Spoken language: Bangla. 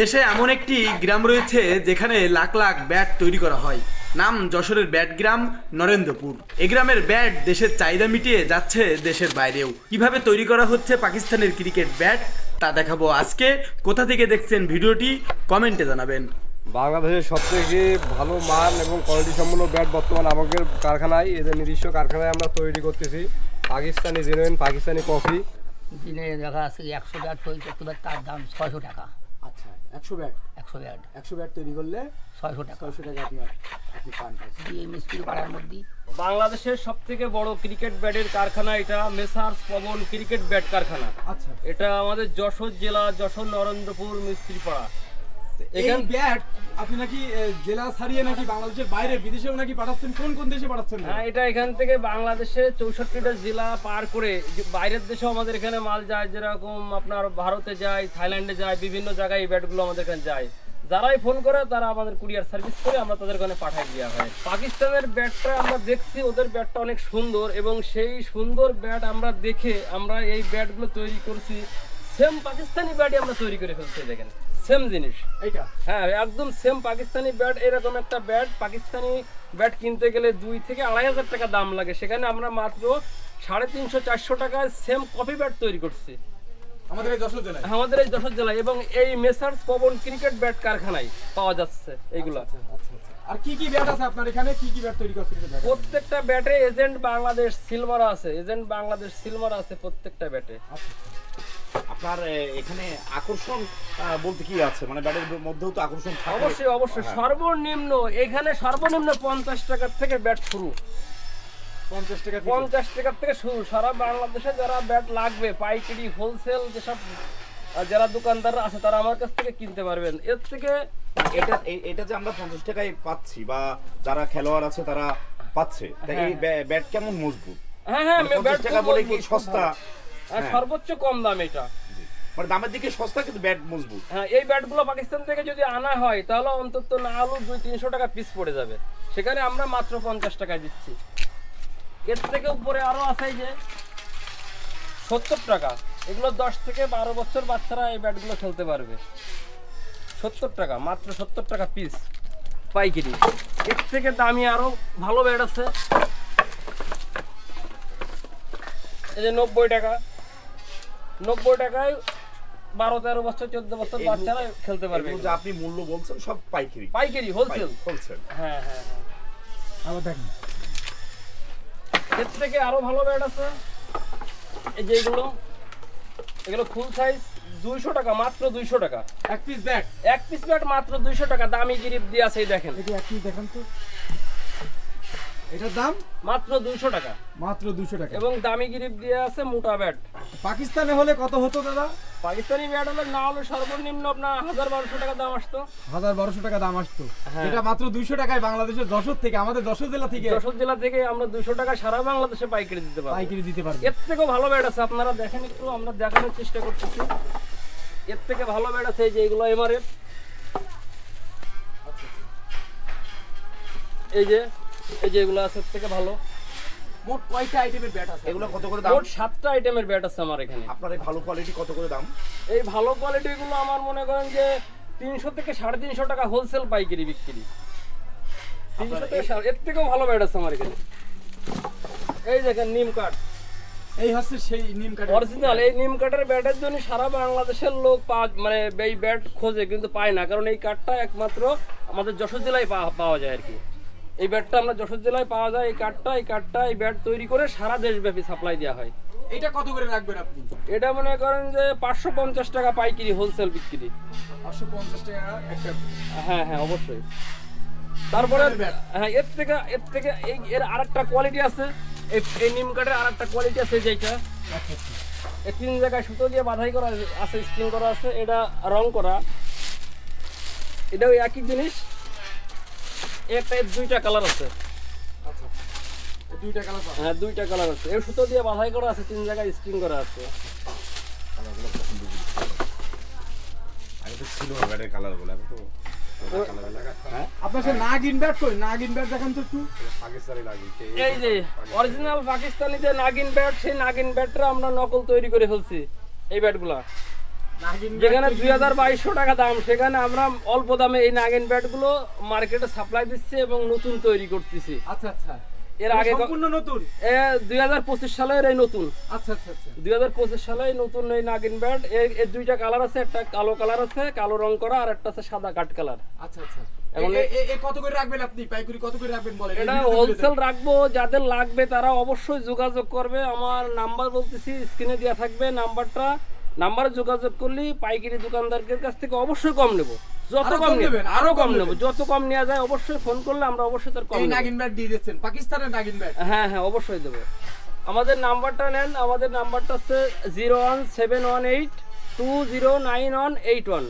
দেশে এমন একটি গ্রাম রয়েছে যেখানে লাখ লাখ ব্যাট তৈরি করা হয়। নাম যশোরের ব্যাট গ্রাম নরেন্দ্রপুর। এই গ্রামের ব্যাট দেশের চাহিদা মিটিয়ে যাচ্ছে দেশের বাইরেও। কীভাবে তৈরি করা হচ্ছে পাকিস্তানের ক্রিকেট ব্যাট তা দেখাবো আজকে। কোথা থেকে দেখছেন ভিডিওটি কমেন্টে জানাবেন। বাংলাদেশের সবথেকে ভালো মান এবং কোয়ালিটি সম্পন্ন ব্যাট বর্তমানে আমাদের কারখানায় এদের নিজস্ব কারখানায় আমরা তৈরি করতেছি। Pakistani genuine Pakistani coffee. দিনে দেখা যাচ্ছে যে একশো ব্যাট তৈরি করতে পারে তার দাম ছয়শো টাকা। একশো ব্যাট একশো ব্যাট একশো ব্যাট তৈরি করলে ছয়শো টাকা। ছয়শো টাকা আপনার আপনি পান। দিয়ে মিস্ত্রি পাড়ার মধ্যে। বাংলাদেশের সব থেকে বড় ক্রিকেট ব্যাটের কারখানা এটা মেসার্স পবন ক্রিকেট ব্যাট কারখানা। আচ্ছা। এটা আমাদের যশোর জেলা যশোর নরেন্দ্রপুর মিস্ত্রিপাড়া। এই এখান ব্যাট আপনি নাকি জেলা ছাড়িয়ে নাকি বাংলাদেশের বাইরে বিদেশেও নাকি পাঠাচ্ছেন? কোন কোন দেশে পাঠাচ্ছেন? হ্যাঁ এটা এখান থেকে বাংলাদেশে চৌষট্টিটা জেলা পার করে বাইরের দেশেও আমাদের এখানে মাল যায় যেরকম আপনার ভারতে যায় থাইল্যান্ডে যায় বিভিন্ন জায়গায় এই ব্যাটগুলো আমাদের এখানে যায়। যারাই ফোন করে তারা আমাদের কুরিয়ার সার্ভিস করে আমরা তাদের ওখানে পাঠাই দেওয়া হয়। পাকিস্তানের ব্যাটটা আমরা দেখছি ওদের ব্যাটটা অনেক সুন্দর এবং সেই সুন্দর ব্যাট আমরা দেখে আমরা এই ব্যাটগুলো তৈরি করছি। সেম পাকিস্তানি ব্যাটই আমরা তৈরি করে ফেলছি দেখেন। সেম জিনিস। এইটা? হ্যাঁ একদম সেম পাকিস্তানি ব্যাট এরকম একটা ব্যাট পাকিস্তানি ব্যাট কিনতে গেলে দুই থেকে আড়াই হাজার টাকা দাম লাগে। সেখানে আমরা মাত্র সাড়ে তিনশো চারশো টাকায় সেম কপি ব্যাট তৈরি করছি। আমাদের এই যশোর জেলায়? আমাদের এই যশোর জেলায়। এবং এই মেসার্স পবন ক্রিকেট ব্যাট কারখানায় পাওয়া যাচ্ছে এইগুলা। আচ্ছা আচ্ছা আর কি কি ব্যাট আছে আপনার এখানে? কি কি ব্যাট তৈরি করছেন প্রত্যেকটা ব্যাটে এজেন্ট বাংলাদেশ সিলভার আছে। এজেন্ট বাংলাদেশ সিলভার আছে প্রত্যেকটা ব্যাটে আপনার এখানে আকর্ষণ বলতে কি আছে? মানে ব্যাটের মধ্যেও তো আকর্ষণ অবশ্যই অবশ্যই। সর্বনিম্ন এখানে সর্বনিম্ন পঞ্চাশ টাকার থেকে ব্যাট শুরু। পঞ্চাশ টাকা পঞ্চাশ টাকার থেকে শুরু। সারা বাংলাদেশে যারা ব্যাট লাগবে পাইকারি হোলসেল যেসব যারা দোকানদাররা আছে তারা আমার কাছ থেকে কিনতে পারবেন। এর থেকে এটা এটা যে আমরা পঞ্চাশ টাকায় পাচ্ছি বা যারা খেলোয়াড় আছে তারা পাচ্ছে। এই ব্যাট কেমন মজবুত? হ্যাঁ হ্যাঁ মানে ব্যাট টাকা বলে কি সস্তা? হ্যাঁ, সর্বোচ্চ কম দাম এটা। মানে দামের দিকে সস্তা কিন্তু ব্যাট মজবুত। হ্যাঁ এই ব্যাটগুলো পাকিস্তান থেকে যদি আনা হয় তাহলে অন্তত না আলু দুই তিনশো টাকা পিস পড়ে যাবে। সেখানে আমরা মাত্র পঞ্চাশ টাকায় দিচ্ছি। এর থেকে উপরে আরও আছে যে সত্তর টাকা। এগুলো দশ থেকে বারো বছর বাচ্চারা এই ব্যাটগুলো খেলতে পারবে। সত্তর টাকা মাত্র সত্তর টাকা পিস পাইকারি। এর থেকে দামি আরও ভালো ব্যাট আছে। এই যে নব্বই টাকা। নব্বই টাকায় বারো তেরো বছর চোদ্দ বছর বাচ্চারা খেলতে পারবে যে আপনি মূল্য বলছেন সব পাইকারি। পাইকারি হোলসেল হোলসেল হ্যাঁ হ্যাঁ হ্যাঁ। আবার দেখেন। এর থেকে আরও ভালো ব্যাট আছে। এই যে এগুলো এগুলো ফুল সাইজ দুইশো টাকা মাত্র দুইশো টাকা। এক পিস ব্যাট এক পিস ব্যাট মাত্র দুইশো টাকা দামি গিরিপ দিয়ে আছে এই দেখেন। এটি এক পিস দেখেন তো। এটার দাম? মাত্র দুইশো টাকা। মাত্র দুশো টাকা। এবং দামি গিরিপ দিয়ে আছে মোটা ব্যাট। পাকিস্তানে হলে কত হতো দাদা? পাকিস্তানি ব্যাট হলে না হলে সর্বনিম্ন আপনার হাজার বারোশো টাকা দাম আসতো। হাজার বারোশো টাকা দাম আসতো। হ্যাঁ। এটা মাত্র দুইশো টাকায় বাংলাদেশের যশোর থেকে আমাদের যশোর জেলা থেকে। যশোর জেলা থেকে আমরা দুইশো টাকা সারা বাংলাদেশে পাইকারি দিতে পারব। পাইকারি দিতে পারবে। এর থেকেও ভালো ব্যাট আছে আপনারা দেখেন একটু আমরা দেখানোর চেষ্টা করতেছি। এর থেকে ভালো ব্যাট আছে এই যে এগুলো এমআরএফ এই যে এই যে এগুলো আছে থেকে ভালো। মোট কয়টা আইটেমের ব্যাট আছে? এগুলো কত করে দাম? মোট সাতটা আইটেমের ব্যাট আছে আমার এখানে। আপনার এই ভালো কোয়ালিটি কত করে দাম? এই ভালো কোয়ালিটিগুলো আমার মনে করেন যে তিনশো থেকে সাড়ে তিনশো টাকা হোলসেল পাইকারি বিক্রি। তিনশো থেকে এর থেকেও ভালো ব্যাট আছে আমার এখানে। এই দেখেন নিম কাঠ। এই হচ্ছে সেই নিম কাঠের অরিজিনাল এই নিম কাঠের ব্যাটের জন্য সারা বাংলাদেশের লোক পাওয়া মানে এই ব্যাট খোঁজে কিন্তু পায় না। কারণ এই কাঠটা একমাত্র আমাদের যশোর জেলায় পাওয়া- পাওয়া যায় আর কি। এই ব্যাটটা আমরা যশোর জেলায় পাওয়া যায় এই কাঠটা এই কাঠটা এই ব্যাট তৈরি করে সারা দেশব্যাপী সাপ্লাই দেওয়া হয়। এটা কত করে রাখবেন আপনি? এটা মনে করেন যে পাঁচশো পঞ্চাশ টাকা পাইকারি হোলসেল বিক্রি। পাঁচশো পঞ্চাশ টাকা একটা হ্যাঁ হ্যাঁ অবশ্যই। তারপরে হ্যাঁ এর থেকে এর থেকে এই এর আরেকটা কোয়ালিটি আছে। এই নিম কাঠের আরেকটা কোয়ালিটি আছে যেটা এই তিন জায়গায় সুতো দিয়ে বাধাই করা আছে স্ক্রিন করা আছে এটা রং করা। এটাও একই জিনিস। একটা দুইটা কালার আছে। আচ্ছা। দুইটা কালার হ্যাঁ দুইটা কালার আছে। এই সুতো দিয়ে বাধাই করা আছে তিন জায়গায় স্ক্রিন করা আছে। আগে তো ছিল ব্যাটের কালার এখন তো কালার লাগা হ্যাঁ? আপনার সে নাগিন ব্যাট কই? নাগিন ব্যাট দেখান তো একটু। পাকিস্তানি লাগে এই যে অরিজিনাল পাকিস্তানি যে নাগিন ব্যাট সেই নাগিন ব্যাটটা আমরা নকল তৈরি করে ফেলছি এই ব্যাটগুলা যেখানে দুই হাজার বাইশশো টাকা দাম সেখানে আমরা অল্প দামে এই নাগিন ব্যাটগুলো মার্কেটে সাপ্লাই দিচ্ছি এবং নতুন তৈরি করতেছি। আচ্ছা আচ্ছা। এর আগে সম্পূর্ণ নতুন? হাজার পঁচিশ সালের এই নতুন। আচ্ছা আচ্ছা আচ্ছা। দুই হাজার পঁচিশ সালে নতুন এই নাগিন ব্যাট এর দুইটা কালার আছে একটা কালো কালার আছে কালো রং করা আর একটা আছে সাদা কাঠ কালার আচ্ছা আচ্ছা। এখন এ- এ- এ কত করে রাখবেন আপনি? পাইকারি কত করে রাখবেন বলেন? এটা হোলসেল রাখব যাদের লাগবে তারা অবশ্যই যোগাযোগ করবে। আমার নাম্বার বলতেছি স্ক্রিনে দেওয়া থাকবে নাম্বারটা। নাম্বারে যোগাযোগ করলে পাইকারি দোকানদারদের কাছ থেকে অবশ্যই কম নেব। যত কম নেবেন আরও কম নেব। যত কম নেওয়া যায় অবশ্যই ফোন করলে আমরা অবশ্যই তার কম নাগিন ব্যাট দিয়ে দিচ্ছেন পাকিস্তানের নাগিন ব্যাট। হ্যাঁ হ্যাঁ অবশ্যই দেবো। আমাদের নাম্বারটা নেন আমাদের নাম্বারটা হচ্ছে zero one seven one eight two zero nine one eight one.